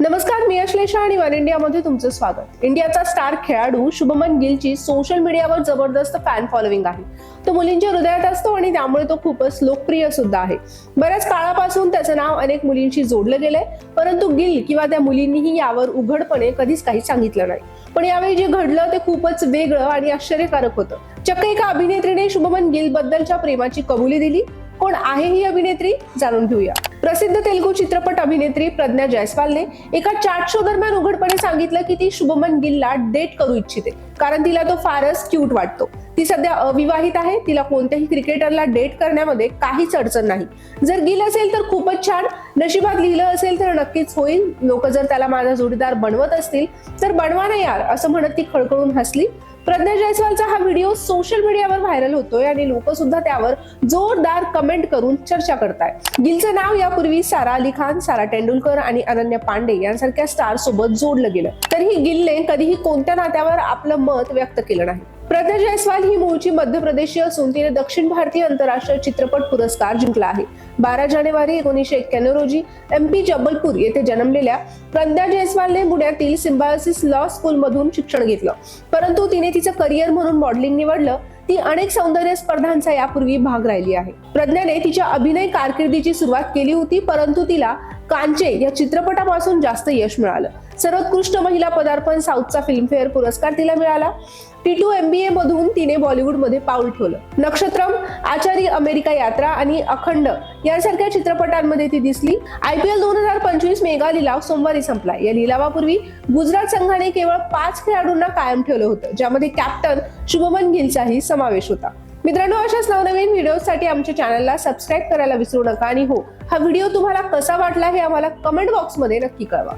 नमस्कार मी अश्लेषा आणि वन इंडियामध्ये तुमचं स्वागत. इंडियाचा स्टार खेळाडू शुभमन गिलची सोशल मीडियावर जबरदस्त फॅन फॉलोविंग आहे. तो मुलींच्या हृदयात असतो आणि त्यामुळे तो खूपच लोकप्रिय सुद्धा आहे. बऱ्याच काळापासून त्याचं नाव अनेक मुलींशी जोडलं गेलंय परंतु गिल किंवा त्या मुलींनीही यावर उघडपणे कधीच काही सांगितलं नाही. पण यावेळी जे घडलं ते खूपच वेगळं आणि आश्चर्यकारक होतं. चक्क एका अभिनेत्रीने शुभमन गिल बद्दलच्या प्रेमाची कबुली दिली. कोण आहे ही अभिनेत्री? जाणून घेऊया. प्रसिद्ध तेलुगू चित्रपट अभिनेत्री प्रज्ञा जयस्वालने एका चॅट शो दरम्यान उघडपणे सांगितलं की ती शुभमन गिलला डेट करू इच्छिते. कारण तिला तो फारच क्यूट वाटतो. ती सध्या अविवाहित आहे. तिला कोणत्याही क्रिकेटरला डेट करण्यामध्ये काहीच अडचण नाही. जर गिल असेल तर खूपच छान. नशिबात लिहिलं असेल तर नक्कीच होईल. लोक जर त्याला माझा जोडीदार बनवत असतील तर बनवा ना यार असं म्हणत ती खळखळून हसली. प्रज्ञा जयस्वालचा हा व्हिडिओ सोशल मीडियावर व्हायरल होतोय आणि लोक सुद्धा त्यावर जोरदार कमेंट करून चर्चा करताय गिलचं नाव यापूर्वी सारा अली खान सारा तेंडुलकर आणि अनन्या पांडे यांसारख्या स्टार सोबत जोडलं गेलं. तरीही गिलने कधीही कोणत्या नात्यावर आपलं मत व्यक्त केलं नाही. प्रज्ञा जयस्वाल ही मूळची मध्य प्रदेशी असून तिने दक्षिण भारतीय आंतरराष्ट्रीय चित्रपट पुरस्कार जिंकला आहे. बारा जानेवारी एकोणीसशे एक्क्याण्णव रोजी एम पी जबलपूर येथे जन्मलेल्या प्रज्ञा जयस्वालने पुण्यातील सिम्बायोसिस लॉ स्कूलमधून शिक्षण घेतलं. परंतु तिने तिचं करिअर म्हणून मॉडेलिंग निवडलं. ती अनेक सौंदर्य स्पर्धांचा यापूर्वी भाग राहिली आहे. प्रज्ञाने तिच्या अभिनय कारकिर्दीची सुरुवात केली होती परंतु तिला कांचे या चित्रपटापासून जास्त यश मिळालं. सर्वोत्कृष्ट महिला पदार्पण साऊथचा फिल्मफेअर पुरस्कार तिला मिळाला. T two M B A मधून तिने बॉलिवूडमध्ये पाऊल ठेवलं. नक्षत्रम आचारी अमेरिका यात्रा आणि अखंड यांसारख्या चित्रपटांमध्ये ती दिसली. आय पी एल दोन हजार पंचवीस मेगा लिलाव सोमवारी संपला. या लिलावापूर्वी गुजरात संघाने केवळ पाच खेळाडूंना कायम ठेवलं होतं ज्यामध्ये कॅप्टन शुभमन गिलचाही समावेश होता. मित्रांनो अशाच नवनवीन व्हिडिओसाठी आमच्या चॅनलला सबस्क्राईब करायला विसरू नका. आणि हो हा व्हिडिओ तुम्हाला कसा वाटला हे आम्हाला कमेंट बॉक्समध्ये नक्की कळवा.